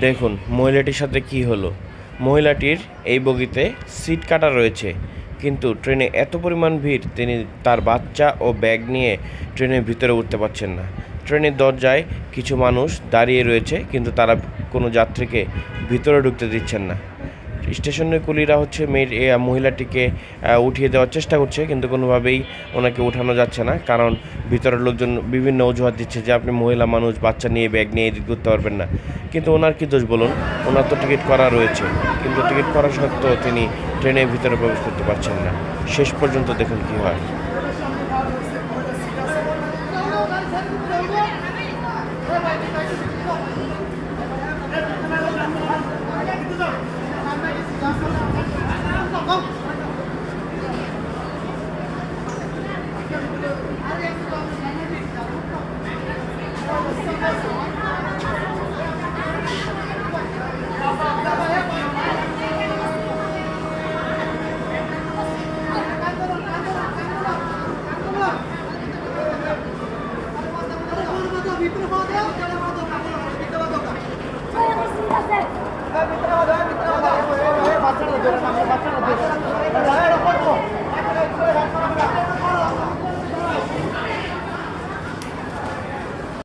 দেখুন, মহিলাটির সাথে কি হলো? মহিলাটির এই বগিতে সিট কাটা রয়েছে, কিন্তু ট্রেনে এত পরিমাণ ভিড়, তিনি তার বাচ্চা ও ব্যাগ নিয়ে ট্রেনের ভিতরে উঠতে পারছেন না। ট্রেনের দরজায় কিছু মানুষ দাঁড়িয়ে রয়েছে, কিন্তু তারা কোনো যাত্রীকে ভিতরে ঢুকতে দিচ্ছেন না। স্টেশনের কুলিরা হচ্ছে মেয়ের মহিলাটিকে উঠিয়ে দেওয়ার চেষ্টা করছে, কিন্তু কোনোভাবেই ওনাকে উঠানো যাচ্ছে না। কারণ ভিতরের লোকজন বিভিন্ন অজুহাত দিচ্ছে যে আপনি মহিলা মানুষ, বাচ্চা নিয়ে ব্যাগ নিয়ে এদিক করতে পারবেন না। কিন্তু ওনার কি দোষ বলুন? ওনার তো টিকিট করা রয়েছে। কিন্তু টিকিট করা সত্ত্বেও তিনি ট্রেনের ভিতরে প্রবেশ করতে পারছেন না। শেষ পর্যন্ত দেখুন কি হয়। বাচ্চাটা